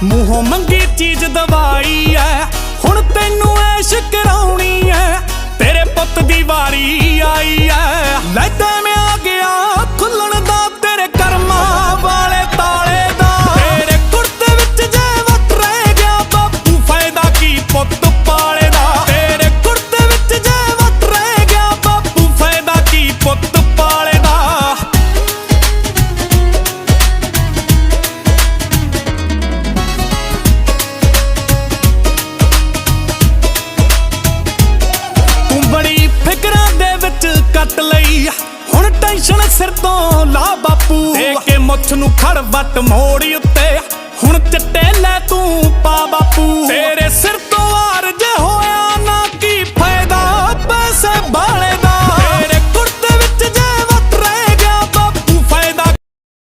ਪੁਗਾਈ ਮੂੰਹੋਂ ਮੰਗੀ ਚੀਜ਼ ਦਵਾਈ ਐ। ਹੁਣ ਤੈਨੂੰ ਐਸ਼ ਕਰਾਉਣੀ ਐ। ਤੇਰੇ ਪੁੱਤ ਦੀ ਵਾਰੀ ਆਈ ਐ। ਲੈ ਹੁਣ ਟੈਨਸ਼ਨ ਸਿਰ ਤੋਂ ਲਾ ਬਾਪੂ ਦੇ ਕੇ ਮੁੱਛ ਨੂੰ ਖੜ ਵੱਟ ਮੋੜ